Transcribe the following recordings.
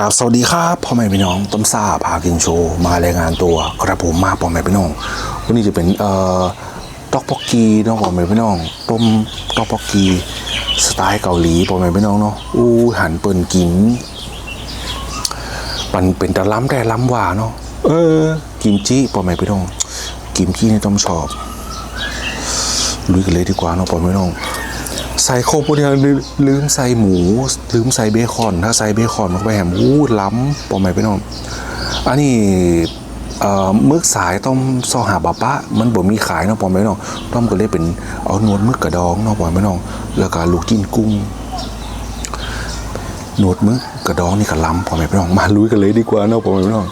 กราบสวัสดีครับพ่อแม่พี่น้องต้นซ่าพากินโชว์มารายงานตัวกระผมมาพ่อแม่พี่น้องวันนี้จะเป็นเอ่อตอกปอกกีเนาะพ่อแม่พี่น้อง ต้มตอกปอกกีสไตล์เกาหลีพ่อแม่พี่น้องเนาะอู้หันเปิ่นกินมันเป็นตะล้ำแต่ล้ำหว่าเนาะเออ กิมจิพ่อแม่พี่น้อง กิมจินี่ต้องชอบลุยกันเลยดีกว่าเนาะพ่อแม่พี่น้อง ใส่โคพวกนี้ลืมลืมใส่หมู ลืมใส่เบคอน ถ้าใส่เบคอนมันไปแหมอู้ล้ำปอมไหมพี่น้องอันนี้เมึกสายต้มซอหาบะปะ มันบ่มีขายเนาะปอมไหมน้องต้มก็เลยเป็นเอานวดมึกกระดองเนาะปอมไหมน้องแล้วก็ลูกจิ้นกุ้งหนวดมึกกระดองนี่ก็ล้ำปอมไหมพี่น้องมาลุยกันเลยดีกว่าเนาะปอมไหมพี่น้อง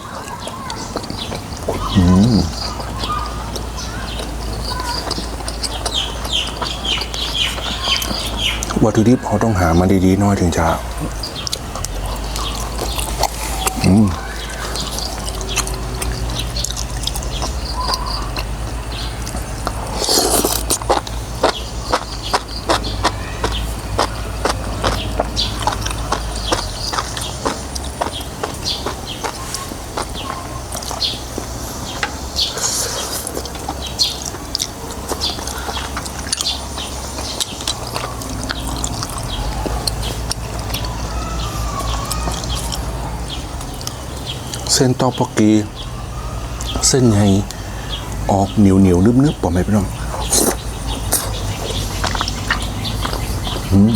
วัตถุดิบเขาต้องหามาดีๆหน้อยถึงจะ เส้นตอกปอกกีเส้นใหญ่ออกเหนียวเหนียวๆนึบๆปอไหมพี่น้องอืม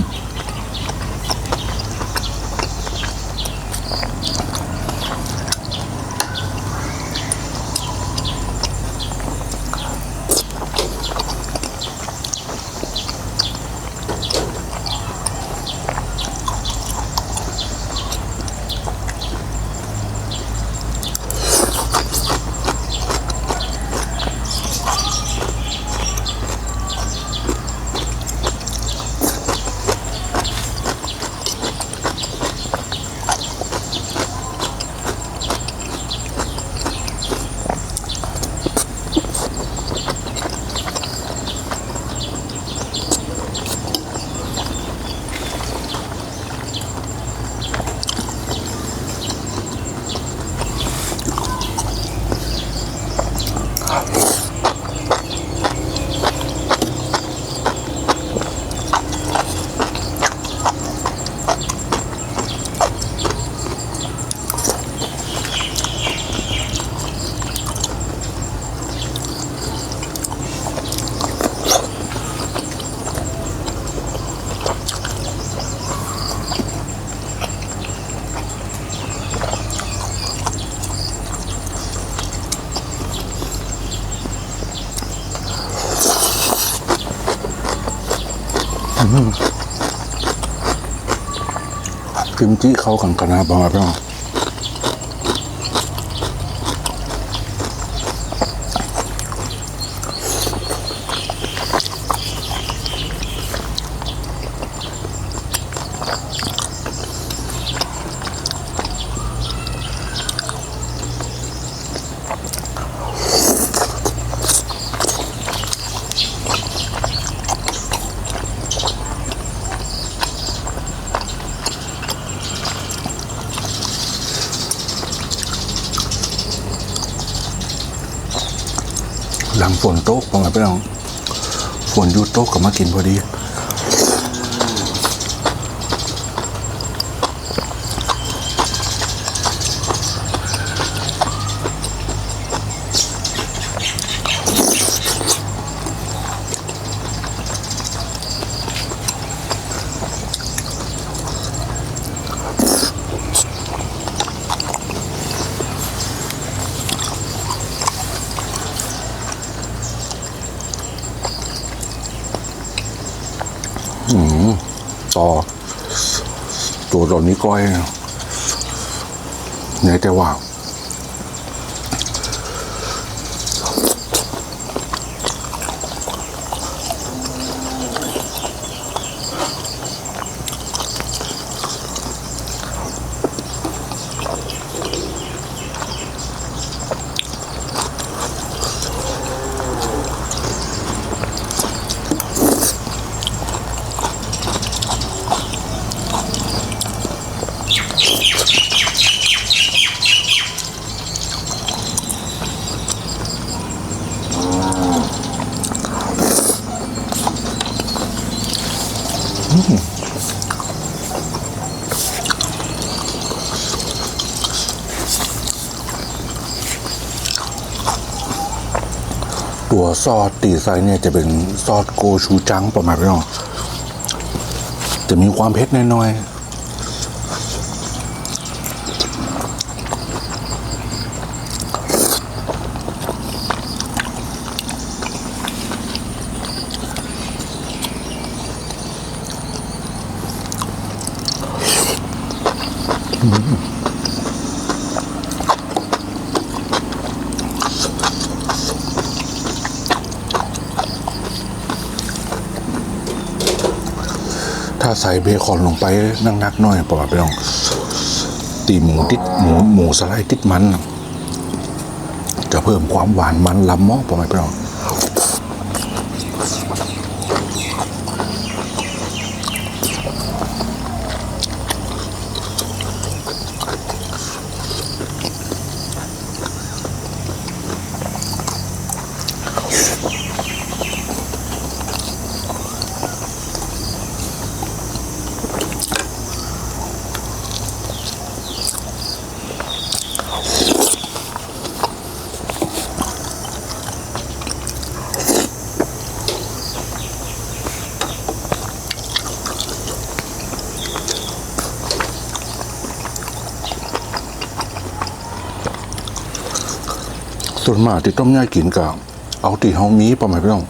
กิมจิเข้ากันกันนะปอไหมพี่น้อง ฝนตกปอไหมพี่น้อง ฝนยูโต๊ะกับมากินพอดี ต่อ ตัวตอนนี้ก้อยนะเนี่ยแต่ว่า ซอสตีไซเนี่ยจะเป็นซอสโกชูจังประมาณนี้เนาะจะมีความเผ็ดน้อย ใส่เบคอนลงไปนักๆหน่อยประมาณไปลองตีหมูติดหมูหมูสไลด์ติดมัน จะเพิ่มความหวานมันลำมอกประมาณไปลอง มาที่ต้มย่ากินกับเอาตีเฮามีประมาณไปลอง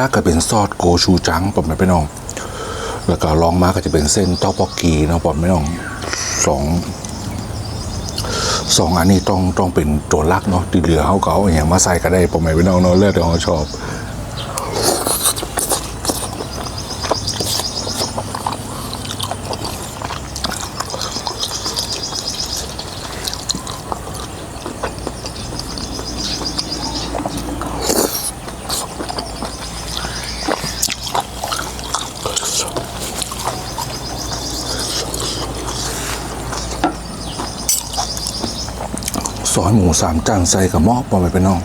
ลักๆก็เป็นซอสโกชูจังประมาณไปน้อง แล้วก็ลองมาก็จะเป็นเส้นเต้าปอกกีนะปอมไม่ต้องสอง สองอันนี้ต้องต้องเป็นตัวลักเนาะที่เหลือเขาก็เอาอย่างมาใส่ก็ได้ปอมไม่ต้องเนาะเลือกแต่เขาชอบ หมูสามจานใส่กับหม้อปอมไปเป็นน้อง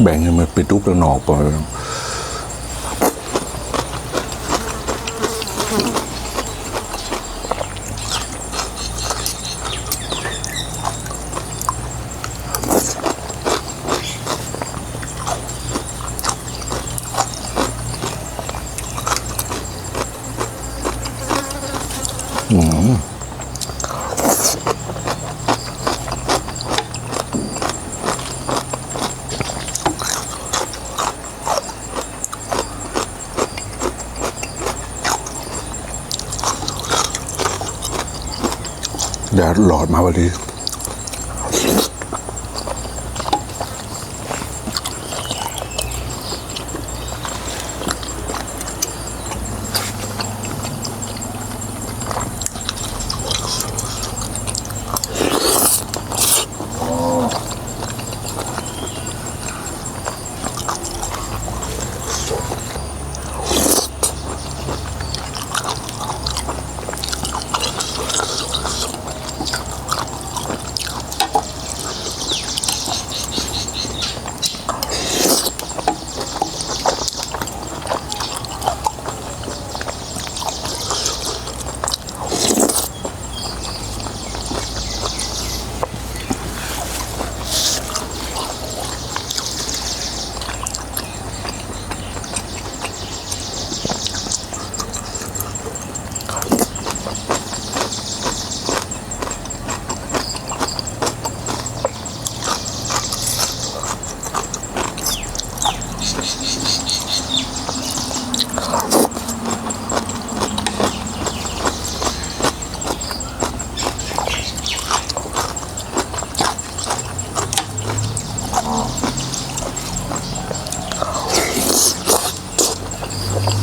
แบ่งให้มันเป็นรูประนอกปอมไม่เป็นน้อง แดดหลอดมาพอดี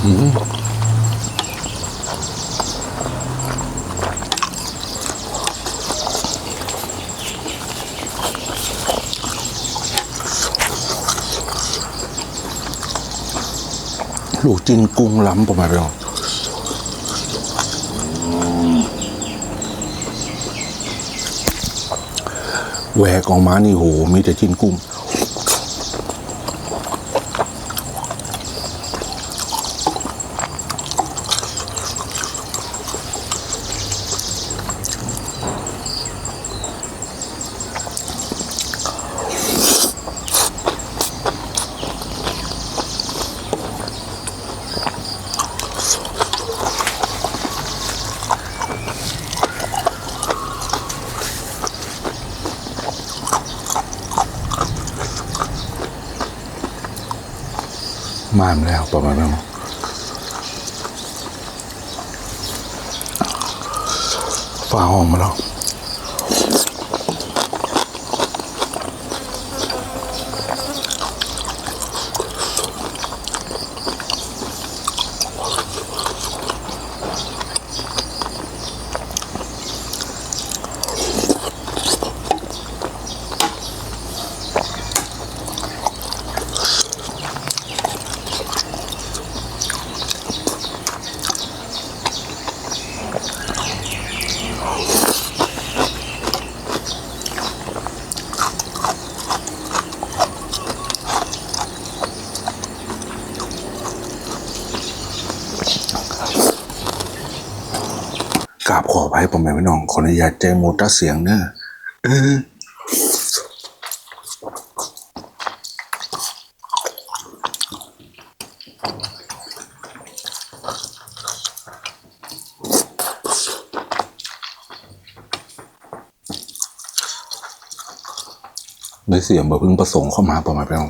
ลูกจิ้นกุ้งล้ำประมาณนี้แหวกออกมานี่โหมีแต่จิ้นกุ้ง มานแล้วประมาณนั้นฟ้าห้องมาแล้ว กราบขออภัยผมแม่พี่น้องขออนุญาตใจหมดตัดเสียงเนอะเออด้เสียงแบบพึ่งประสงค์เข้ามาประมาณพี่น้อง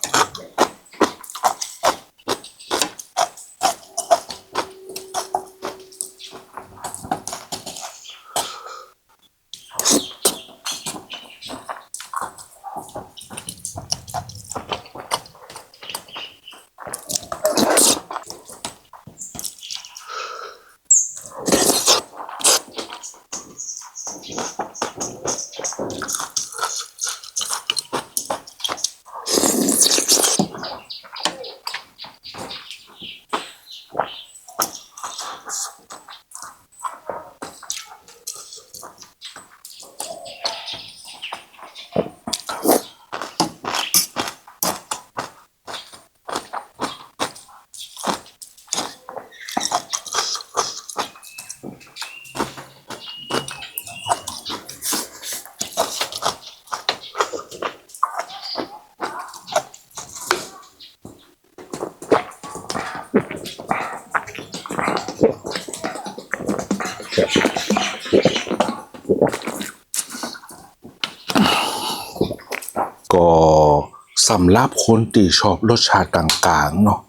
สำหรับคนที่ชอบรสชาติกลางๆเนาะ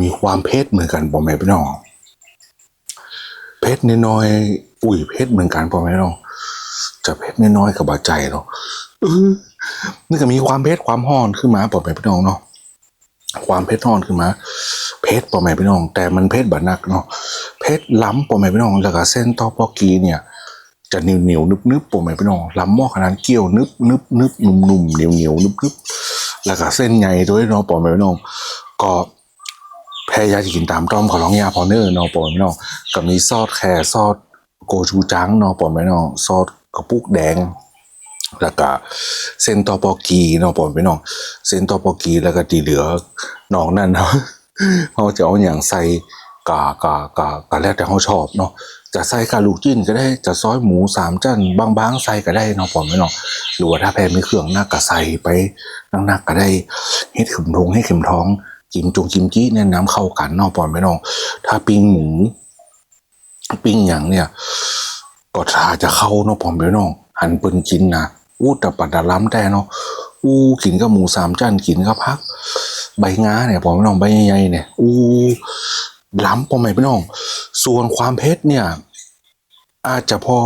มีความเผ็ดเหมือนกันป่อแม่พี่น้องเผ็ดน้อยๆอุ้ยเผ็ดเหมือนกันป่อแม่พี่น้องจะเผ็ดน้อยๆกับบาใจเนาะนี่ก็มีความเผ็ดความห่อนขึ้นมาป่อแม่พี่น้องเนาะความเผ็ดห่อนขึ้นมาเผ็ดป่อแม่พี่น้อง แต่มันเผ็ดบัดนักเนาะเผ็ดล้ำป่อแม่พี่น้องแล้วก็เส้นตอปอกีเนี่ยจะเหนียวเหนียวนึบนึบๆผมไม่พี่น้องลำหม้อขนาดเกี่ยวนึบนึบนึบนุ่มนุ่มเหนียวเหนียวนึบนึบ แล้วก็เส้นใหญ่ด้วยนาะผมไม่พี่น้องก็แพ้ยาที่กินตามต้อมขอร้องยาพอเนอร์นาะผมไม่พี่น้องก็มีซอสแครซอสโกชูจังนาะผมไม่พี่น้องซอสกระปุกแดง แล้วก็เส้นตอปอกีนาะผมไม่พี่น้องเส้นตอปอกีแล้วก็ที่เหลือน้องนั่นเนาะเขาจะเอาอย่างใส่กากากากาแล้วแต่เขาชอบเนาะ จะใส่กาลูกจิ้นก็ได้จะซอยหมูสามจันบางๆใส่ก็ได้เนาะผมไม่เนาะหรือว่าถ้าแพ้ไม่เครื่องหน้าก็ใส่ไปนักๆก็ได้เฮ็ดเข็มทงให้เข็มท้องกิมจงกิมจี้เนี่ยน้ำเข้ากันเนาะผมไม่เนาะถ้าปิ้งหมูปิ้งอย่างเนี่ย ก็ถ้าจะเข้าเนาะผมไม่เนาะหันปิ้นกินนะอู้แต่ปัดดาล้ำแต่เนาะอู้กินกับหมูสามจันกินกับพัก ใบงาเนี่ยผมไม่น้องใบใหญ่ๆเนี่ยอู้ล้ำผมไม่พี่น้อง ส่วนความเผ็ดเนี่ยอาจจะพอ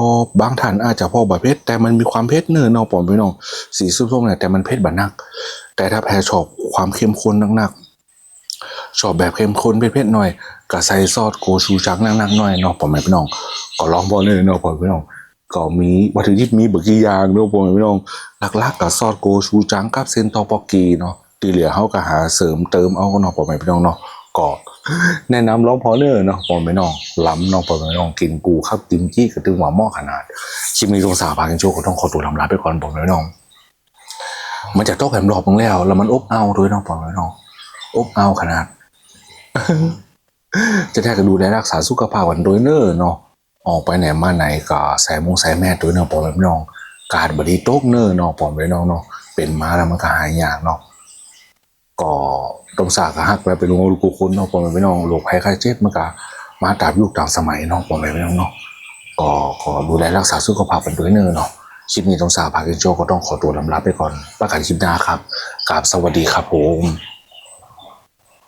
บางท่านอาจจะพอบะเผ็ดแต่มันมีความเผ็ดเนื้อเนอกปอมพี่น้องสีส้มๆเนี่ยแต่มันเผ็ดบะนัก แต่ถ้าแพ้ชอบความเข้มข้นหนักๆชอบแบบเข้มข้นเผ็ดๆหน่อยก็ใส่ซอสโกชูจังนักๆหน่อยเนาะปอมพี่น้อง ก็ลองบอเลยเนาะปอมพี่น้องก็มีวัตถุดิบมีเบอร์กี่อย่างเนาะปอมพี่น้องหลักๆกับซอสโกชูจังกับเซนตอปอกีเนาะที่เหลือเขาก็หาเสริมเติมเอาเนาะปอมพี่น้องเนาะก็ แนะนำร้องพอเนอร์เนาะปอมไม่น้องล้ำน้องปอมไม่น้องกินกูครับกิมจี้กระตึงหวาหม้อขนาดคลิปนี้ตรงสาพากันโชว์ก็ต้องขอตัวลำลาไปก่อนปอมไม่น้อง มันจะโต๊ะแหมรอบตรงแล้ว แล้วมันอบเอาด้วยน้องปอมไม่น้องอบเอาขนาด จะแท้ก็ดูแลรักษาสุขภาพกันโดยเนอร์เนาะออกไปไหนมาไหนก็ใส่มงใส่แม่ตัวเนาะปอมไม่น้อง การบริโต๊ะเนอร์เนาะปอมไม่น้องเนาะเป็นมาแล้วมันก็หายยากเนาะก็ ต้องสากหักแล้วไปลงลูกคุณเนาะผมไม่น้องโรคภัยไข้เจ็บมันก็มาตามยุคตามสมัยเนาะผมไม่น้องเนาะก็ขอดูแลรักษาสุขภาพกันด้วยเนอเนาะคลิปนี้ต้องสาพากินโจก็ต้องขอตัวลำลาไปก่อนประกาศคลิปหน้าครับกราบสวัสดีครับผม